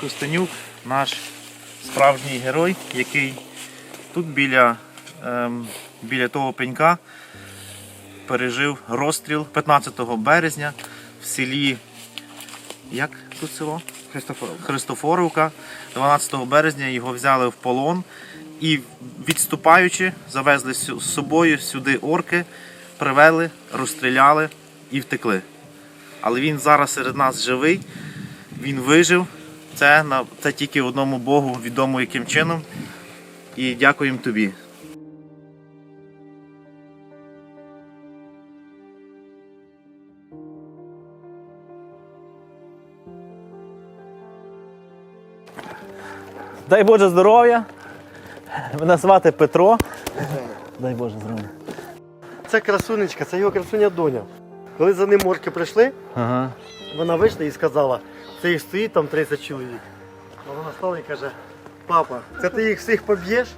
Костенюк, наш справжній герой, який тут біля, ем, біля того пенька пережив розстріл 15 березня в селі. Як тут село? Христофоровка. Христофоровка. 12 березня його взяли в полон і, відступаючи, завезли з собою сюди орки, привели, розстріляли і втекли. Але він зараз серед нас живий, він вижив. Це, це тільки одному Богу відомо яким чином. І дякуємо тобі. Дай Боже здоров'я. Мене звати Петро. Дай Боже здоров'я. Це красунечка, це його красуня доня. Коли за ним морки прийшли, Ага. вона вийшла і сказала, це їх стоїть там 30 чоловік. А вона стала і каже, папа, це ти їх всіх поб'єш?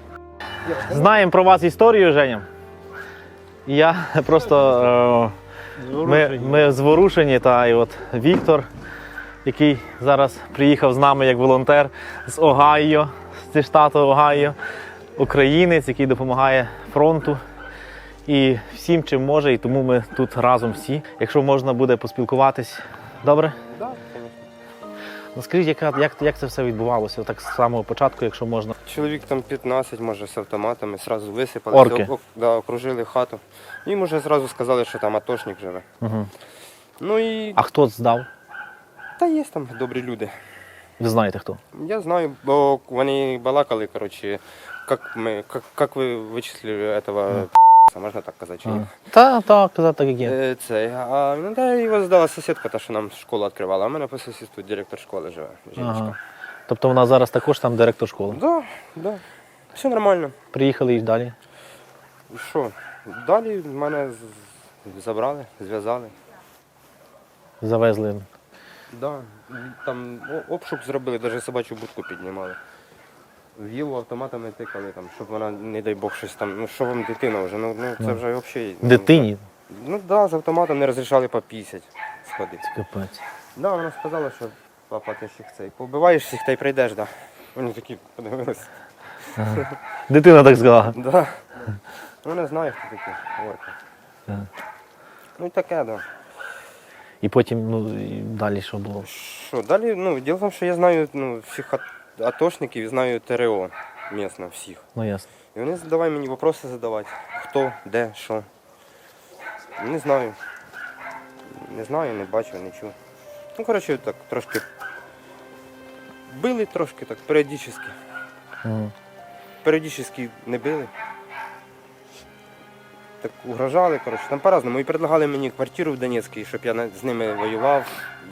Знаємо про вас історію, Женя. І Я просто е, ми, ми зворушені, та і от Віктор, який зараз приїхав з нами як волонтер з Огайо, зі штату Огайо, українець, який допомагає фронту. І всім, чим може, і тому ми тут разом всі. Якщо можна буде поспілкуватись, добре? Так, Ну скажіть, яка, як, як це все відбувалося? Так з самого початку, якщо можна. Чоловік там 15, може, з автоматами, зразу висипали, Орки. ок- да, окружили хату. Їм уже зразу сказали, що там атошник живе. Угу. Ну і А хто здав? та є там добрі люди. Ви знаєте хто? Я знаю, бо вони балакали, коротше, як ми, як, як ви вичислили этого п***ца, можна так казати, чи ні? Та, та, казати так, як є. Е, Цей, а ну, та його здала сусідка, та, що нам школу відкривала, а в мене по сусідству директор школи живе. Жіночка. Ага. Тобто вона зараз також там директор школи. Да, да. Все нормально. Приїхали і далі. Що? Далі мене з- забрали, зв'язали. Завезли. Да, там о- обшук зробили, навіть собачу будку піднімали. В Єву автоматами тикали, там, щоб вона, не дай Бог, щось там, ну що вам дитина вже, ну, ну це вже взагалі. ну, Дитині. Ну так, да, з автоматом не розрішали по 50 сходити. Капець. Да, вона сказала, що папа, ти їх цей, побиваєш всіх та й прийдеш, да. Вони такі подивилися. Дитина так сказала. Да. Ну не знаю, хто такі. орки. Так. Ну і таке, да. І потім, ну, і далі що було? Що, далі, ну, діло в тому, що я знаю ну, всіх атошників і знаю ТРО місно всіх. Ну ясно. І вони задавай мені питання задавати. Хто, де, що. Не знаю. Не знаю, не бачу, не чув. Ну, коротше, так трошки били трошки так, періодично. Угу. Періодично не били. Так угрожали, коротше, там по-разному. І предлагали мені квартиру в Донецькій, щоб я з ними воював.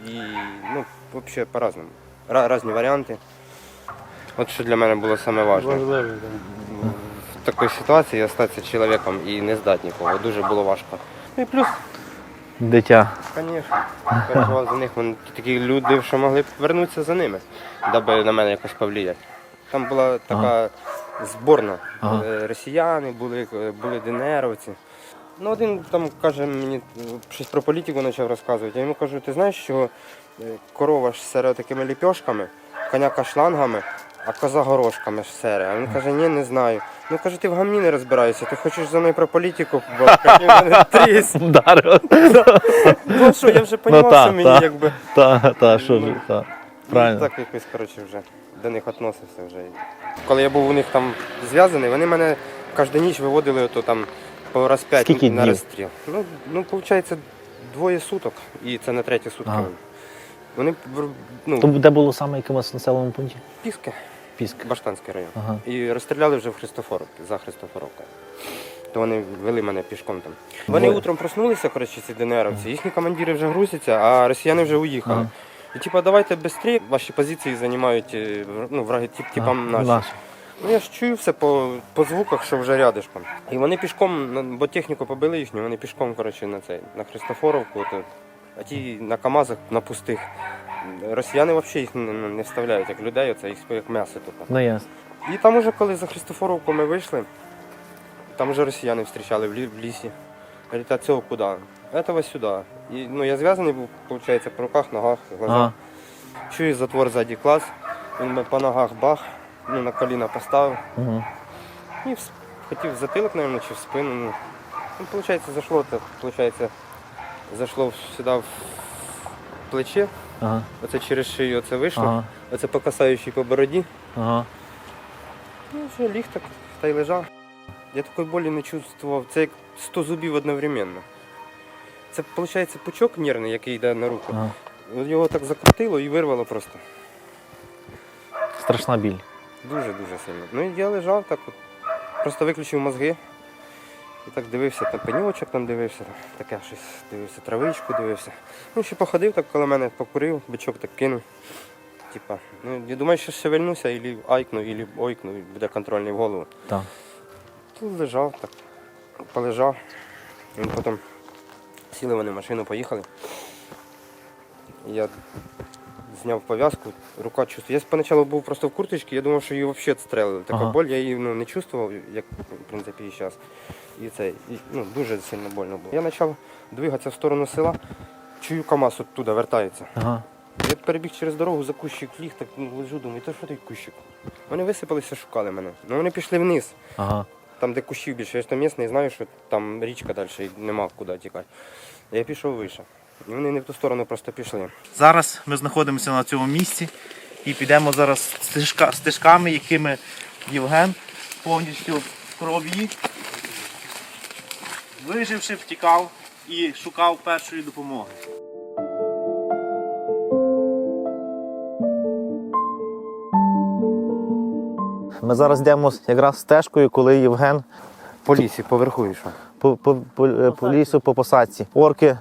І ну, взагалі по-разному. Ра- Різні варіанти. От що для мене було саме важливе. Важливий, да. В такій ситуації залишитися чоловіком і не здати нікого. Дуже було важко. Ну і плюс, Дитя. звісно, переживав за них. Вони такі люди, що могли б вернутися за ними, даби на мене якось повлияти. Там була така зборна. Ага. Е, Росіяни були, е, були ДНРовці. Ну, один там каже мені щось про політику почав розказувати. Я йому кажу, ти знаєш, що е, корова ж сере такими ліпьошками, коняка шлангами, а коза горошками ж сере. А він каже, ні, не знаю. Ну каже, ти в гамні не розбираєшся, ти хочеш за мною про політику побалакати? І мене тріс. Вдарив. Ну що, я вже Ну, розумів, та, що мені та. якби. Та, та, що ж, Ну, та. Правильно. Так якось, коротше, вже до них відносився вже. Коли я був у них там зв'язаний, вони мене кожну ніч виводили ото там по раз п'ять Скільки на днів? розстріл. Ну, ну, виходить, двоє суток, і це на треті сутки. Ага. Вони ну, То де було саме якомусь населеному пункті? піски, Піск. Баштанський район. Ага. І розстріляли вже в Христофоровці, за Христофоровкою. То вони вели мене пішком там. Вони Двоє. утром проснулися, коротше, ці ДНРовці, їхні командири вже грузяться, а росіяни вже уїхали. Ага. І типа, давайте швидше, ваші позиції займають е, ну, враги тип, типам наші. наші. Ну я ж чую все по, по звуках, що вже рядишком. І вони пішком, бо техніку побили їхню, вони пішком, коротше, на цей, на Христофоровку, то, а ті на КАМАЗах, на пустих. Росіяни взагалі їх не, вставляють як людей, це їх як м'ясо тупо. Ну ясно. І там уже, коли за Христофоровку ми вийшли, там вже росіяни зустрічали в, лі, в лісі. Говорять, а цього куди? Этого сюди. І ну, я зв'язаний був, виходить, по руках, ногах, глазах. Ага. чую затвор ззаді клас, він мене по ногах бах, ну, на коліна поставив. Угу. І в хотів в затилок, мабуть, чи в спину. Ну, виходить, зайшло, так, виходить, зайшло сюди в плече, Ага. оце через шию оце вийшло, Ага. оце по касаючій по бороді. Ага. Ну, вже ліг так та й лежав. Я такої болі не чувствував. Це як 100 зубів одновременно. Це, виходить, пучок нервний, який йде на руку. Ага. От Його так закрутило і вирвало просто. Страшна біль. Дуже-дуже сильно. Ну і я лежав так, от, просто виключив мозги. І так дивився, там пеньочок там дивився, там, таке щось дивився, травичку дивився. Ну, ще походив так коло мене, покурив, бичок так кинув. Типа, ну, я думаю, що шевельнуся, і айкну, і ойкну, і буде контрольний в голову. Так. Тут лежав, так, полежав. Він потім сіли вони в машину, поїхали. Я зняв пов'язку, рука чувствує. Я спочатку був просто в курточці, я думав, що її взагалі відстрелили. Така Ага. боль, я її ну, не чувствував, як в принципі і зараз. І це і, ну, дуже сильно больно було. Я почав двигатися в сторону села, чую КАМАЗ оттуда вертається. Ага. Я перебіг через дорогу за кущик ліг, так ну, лежу, думаю, то що той кущик? Вони висипалися, шукали мене. Ну вони пішли вниз. Ага. Там, де кущів більше, я ж там місний, знаю, що там річка далі і нема куди тікати. Я пішов вище. І вони не в ту сторону просто пішли. Зараз ми знаходимося на цьому місці і підемо зараз стежка, стежками, якими Євген повністю в крові, виживши, втікав і шукав першої допомоги. Ми зараз йдемо якраз стежкою, коли Євген По лісі, поверху йшов. по, по, по, е, по лісу по посадці. Орки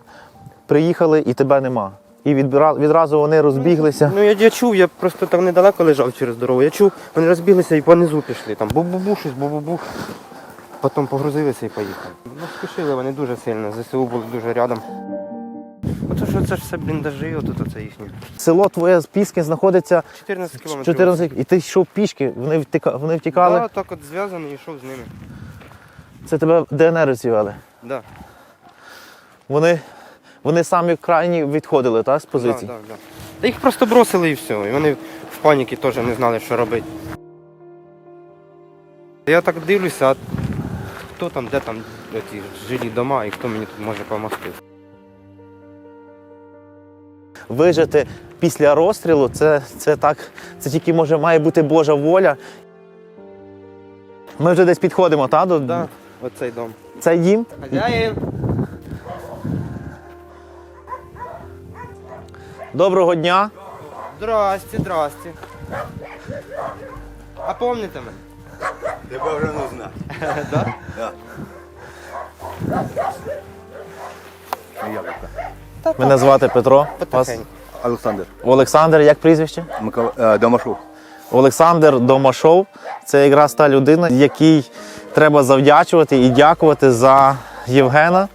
приїхали і тебе нема. І відразу вони розбіглися. Ну я, я чув, я просто там недалеко лежав через дорогу. Я чув, вони розбіглися і понизу пішли. Там бу-бу-бу, щось, бу-бу-бу. Потім погрузилися і поїхали. Ну, спішили вони дуже сильно, ЗСУ були дуже рядом. Ото що це ж все бліндажі, отут оце їхні. Село твоє з Піски знаходиться 14 кілометрів. 14, і ти йшов пішки, вони, втіка, вони втікали. Да, так от зв'язаний і йшов з ними. Це тебе ДНР звели. Да. Вони, вони самі крайні відходили та, з позицій. Да, да, да. Їх просто бросили і все. І вони в паніки теж не знали, що робити. Я так дивлюся, а хто там, де там ті жилі дома і хто мені тут може допомогти. Вижити після розстрілу це, це так, це тільки може має бути Божа воля. Ми вже десь підходимо, та, до Да, оцей дом. цей дім. Хазяїн. Доброго дня. Здрасте, здрасте. А помните мене? Тебе вже не знаю. да? Мене звати Петро. Вас Потихеньку. Олександр Олександр, як прізвище? Микола е, Домашов. Олександр Домашов це якраз та людина, якій треба завдячувати і дякувати за Євгена,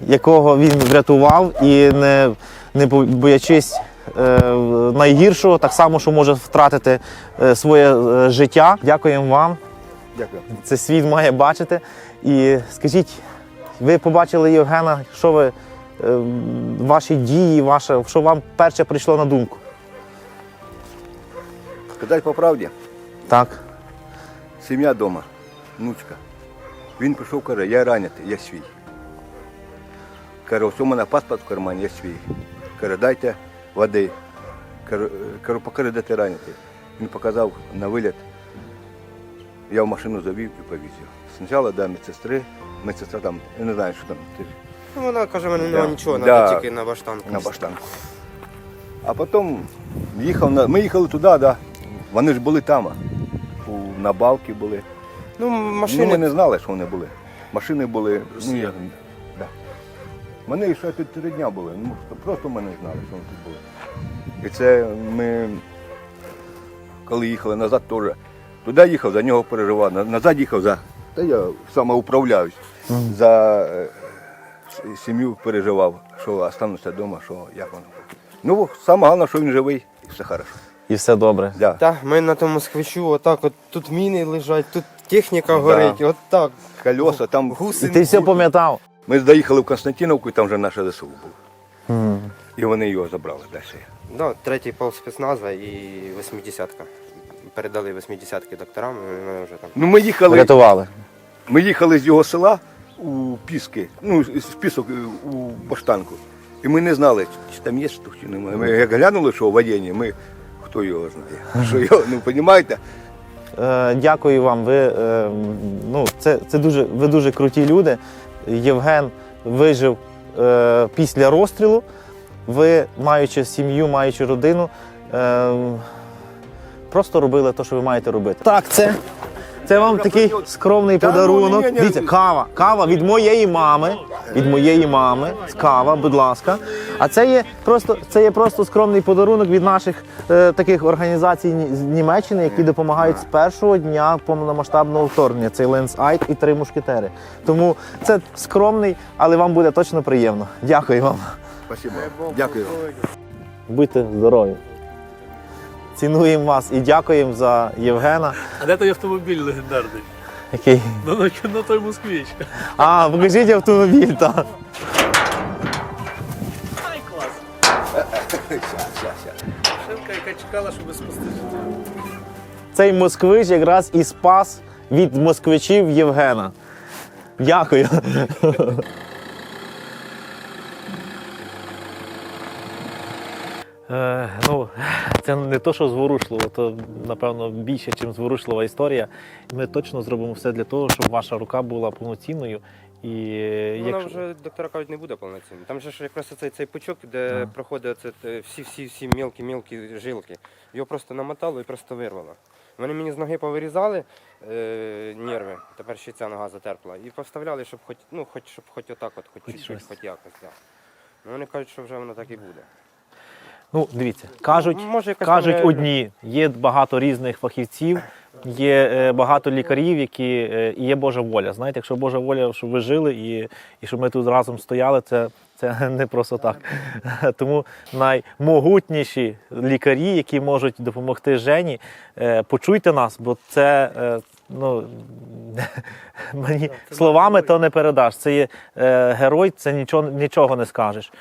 якого він врятував і не, не боячись е, найгіршого, так само, що може втратити е, своє е, життя. Дякуємо вам. Дякую. Це світ має бачити. І скажіть, ви побачили Євгена, що ви, ваші дії, ваше, що вам перше прийшло на думку? Сказати по правді, Так. сім'я вдома, внучка. Він прийшов, каже, я ранятий, я свій. Каже, у мене паспорт в кармані, я свій. Каже, дайте води. Каже, Кажу, покажи, де ти ранятий. Він показав на виліт. Я в машину завів і повіз його. Спочатку до медсестри, медсестра там, я не знаю, що там, ти Ну, вона каже, мене Да. нічого, Да. треба тільки на баштанку. на баштанку. А потім їхав на. Ми їхали туди, да. Вони ж були там. У, на балки були. Ну, Ну, ми не знали, що вони були. Машини були. Ну, да. Ще тут три дня були. Ну, просто ми не знали, що вони тут були. І це ми, коли їхали назад, теж. Туди їхав, за нього переживав, назад їхав за. Та я самоуправляюсь. За е, сім'ю переживав, що остануся вдома, що як воно. Ну, саме головне, що він живий і все хорошо. І все добре. Да. Так, ми на тому москвичу, отак, от тут міни лежать, тут техніка горить, от так. Колеса, там І Гуси. ти все пам'ятав. Ми доїхали в Константиновку, і там вже наше ЗСУ було. М. І вони його забрали далі. Да, третій пол спецназа і 80-ка. Передали 80-ки докторам, і вони вже там. Ну ми їхали, Врятували. ми їхали з його села у Піски, ну, з Пісок е, у Баштанку. І ми не знали, чи там є штук, чи немає. Ми як глянули, що в водінні, ми хто його знає. Що його, ну розумієте? Е, дякую вам. Ви, е, ну, це, це дуже, ви дуже круті люди. Євген вижив е, після розстрілу. Ви, маючи сім'ю, маючи родину, е, просто робили те, що ви маєте робити. Так, це, це вам такий скромний Та ну, подарунок. ні, ні, ні. Дивіться, кава. Кава від моєї мами. Від моєї мами. Кава, будь ласка. А це є просто, це є просто скромний подарунок від наших е, таких організацій з Німеччини, які допомагають з першого дня повномасштабного вторгнення. Це Ленс Айт і три мушкетери. Тому це скромний, але вам буде точно приємно. Дякую вам. Дякую вам. Будьте здорові. Цінуємо вас і дякуємо за Євгена, А де той автомобіль легендарний? який. Ну, ну, ну той москвич. А, покажіть автомобіль, так. Ай, клас. Шинка, яка чекала, щоб спостерігати. Цей москвич якраз і спас від москвичів Євгена. Дякую. Е, ну, це не то, що зворушливо, то напевно більше, ніж зворушлива історія. Ми точно зробимо все для того, щоб ваша рука була повноцінною. І Вона якщо- вже доктора кажуть, не буде повноцінною. Там же ж якраз цей, цей пучок, де проходить оце, е, всі всі всі мілкі мілкі жилки. Його просто намотало і просто вирвало. Вони мені з ноги повирізали е, нерви, тепер ще ця нога затерпла. І поставляли, щоб хоч, ну, хоч, щоб хоч отак, от, хоч Хоч чуть-чуть, хоч якось. Да. Ну, вони кажуть, що вже воно так і буде. Ну, дивіться, кажуть, може, якась там кажуть реально- одні, є багато різних фахівців, є е, багато лікарів, які е, і є Божа воля. Знаєте, якщо Божа воля, щоб ви жили і, і щоб ми тут разом стояли, це, це не просто так. Тому наймогутніші лікарі, які можуть допомогти Жені, е, почуйте нас, бо це. е, Ну, мені словами то не передаш. Це є е, герой, це нічого, нічого не скажеш.